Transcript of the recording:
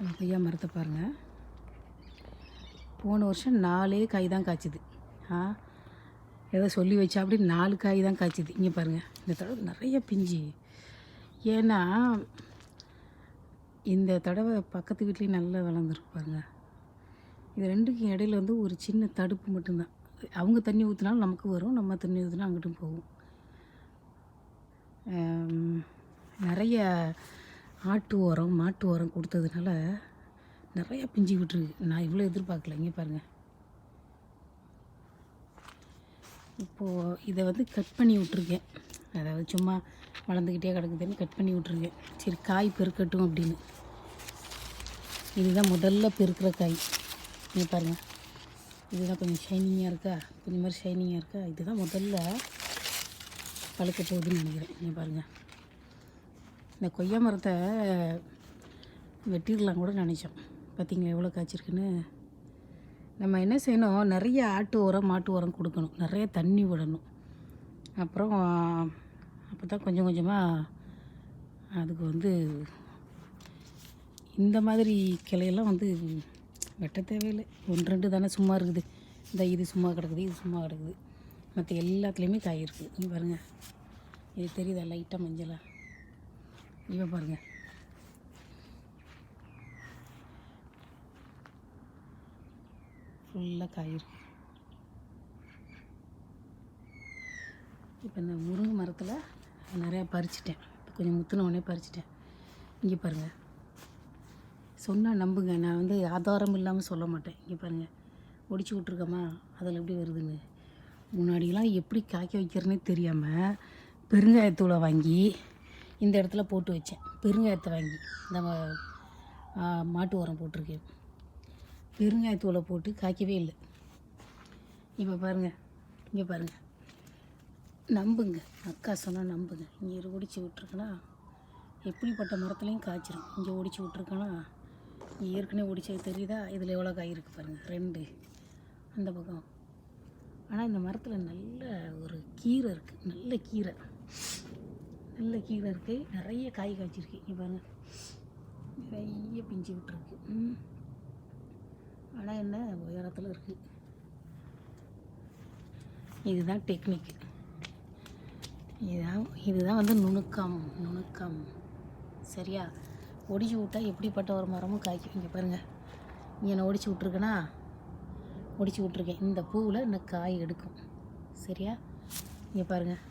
நம்ம கொய்யா மரத்தை பாருங்கள் போன வருஷம் நாலே காய் தான் காய்ச்சிது. ஆ ஏதோ சொல்லி வச்சா அப்படி நாலு காய் தான் காய்ச்சிது. இங்கே பாருங்கள் இந்த தடவை நிறைய பிஞ்சு. ஏன்னா இந்த தடவை பக்கத்து வீட்லேயும் நல்லா வளர்ந்துருக்கு பாருங்க. இது ரெண்டுக்கும் இடையில வந்து ஒரு சின்ன தடுப்பு மட்டும்தான். அவங்க தண்ணி ஊற்றினாலும் நமக்கு வரும் நம்ம தண்ணி ஊற்றினா அங்கிட்டும் போகும். நிறைய ஆட்டு உரம் மாட்டு உரம் கொடுத்ததுனால நிறையா பிஞ்சு விட்டுருக்கு. நான் இவ்வளோ எதிர்பார்க்கல. இங்கே பாருங்கள் இப்போது இதை வந்து கட் பண்ணி விட்ருக்கேன் அதாவது சும்மா வளர்ந்துக்கிட்டே கிடக்குதுன்னு கட் பண்ணி விட்ருக்கேன் சரி காய் பெருக்கட்டும் அப்படின்னு. இதுதான் முதல்ல பெருக்கிற காய். இங்கே பாருங்கள் இதுதான் கொஞ்சம் ஷைனிங்காக இருக்கா? கொஞ்சம் மாதிரி ஷைனிங்காக இருக்கா? இதுதான் முதல்ல பழுக்க போகுதுன்னு நினைக்கிறேன். இங்கே பாருங்கள் இந்த கொய்யா மரத்தை வெட்டிடலாம் கூட நினச்சோம். பார்த்திங்களா எவ்வளோ காய்ச்சிருக்குன்னு? நம்ம என்ன செய்யணும்? நிறைய ஆட்டு உரம் மாட்டு உரம் கொடுக்கணும். நிறைய தண்ணி விடணும். அப்புறம் அப்போ தான் கொஞ்சம் கொஞ்சமாக அதுக்கு வந்து இந்த மாதிரி கிளையெல்லாம் வந்து வெட்ட தேவையில்லை. ஒன்று ரெண்டு தானே சும்மா இருக்குது. இந்த இது சும்மா கிடக்குது இது சும்மா கிடக்குது. மற்ற எல்லாத்துலேயுமே காய் இருக்குது இங்கே பாருங்கள் இது தெரியுதா? லைட்டாக மஞ்சளாக இவ பாருங்கள் ஃபுல்லாக காய் இப்போ இந்த முருங்கை மரத்தில் நிறையா பறிச்சிட்டேன். கொஞ்சம் முத்தின உடனே பறிச்சிட்டேன். இங்கே பாருங்கள் சொன்னால் நம்புங்க. நான் வந்து ஆதாரம் இல்லாமல் சொல்ல மாட்டேன். இங்கே பாருங்கள் ஒடிச்சு விட்ருக்கோமா அதில் எப்படி வருதுன்னு. முன்னாடிலாம் எப்படி காய்க்க வைக்கிறேன்னே தெரியாமல் பெருங்காயத்தூளை வாங்கி இந்த இடத்துல போட்டு வச்சேன். பெருங்காயத்தை வாங்கி. நம்ம மாட்டு உரம் போட்டிருக்கேன் பெருங்காயத்தூளை போட்டு காய்க்கவே இல்லை. இப்போ பாருங்கள் இங்கே பாருங்கள் நம்புங்க. அக்கா சொன்னால் நம்புங்க. இங்கே ஒடிச்சு விட்ருக்கனா எப்படிப்பட்ட மரத்துலேயும் காய்ச்சிரும். இங்கே ஒடிச்சு விட்ருக்கனா ஏற்கனவே ஒடிச்சது தெரியுதா? இதில் எவ்வளோ காய் இருக்குது பாருங்கள் ரெண்டு. அந்த பக்கம். ஆனால் இந்த மரத்தில் நல்ல ஒரு கீரை இருக்குது நல்ல கீரை. நல்ல கீரை இருக்குது நிறைய காய் காய்ச்சிருக்கு. இப்போ பாருங்கள் நிறைய பிஞ்சு விட்டுருக்கு. ஆனால் என்ன உயரத்தில் இருக்குது இதுதான் டெக்னிக் இதுதான் இதுதான் வந்து நுணுக்கம் நுணுக்கம். சரியா? ஒடிச்சு விட்டால் எப்படிப்பட்ட ஒரு மரமும் காய்க்கும்? இங்கே பாருங்கள் இங்கே நான் ஒடிச்சு விட்ருக்கேனா ஒடிச்சு விட்ருக்கேன் இந்த பூவில் இந்த காய் எடுக்கும். சரியா? இங்கே பாருங்கள்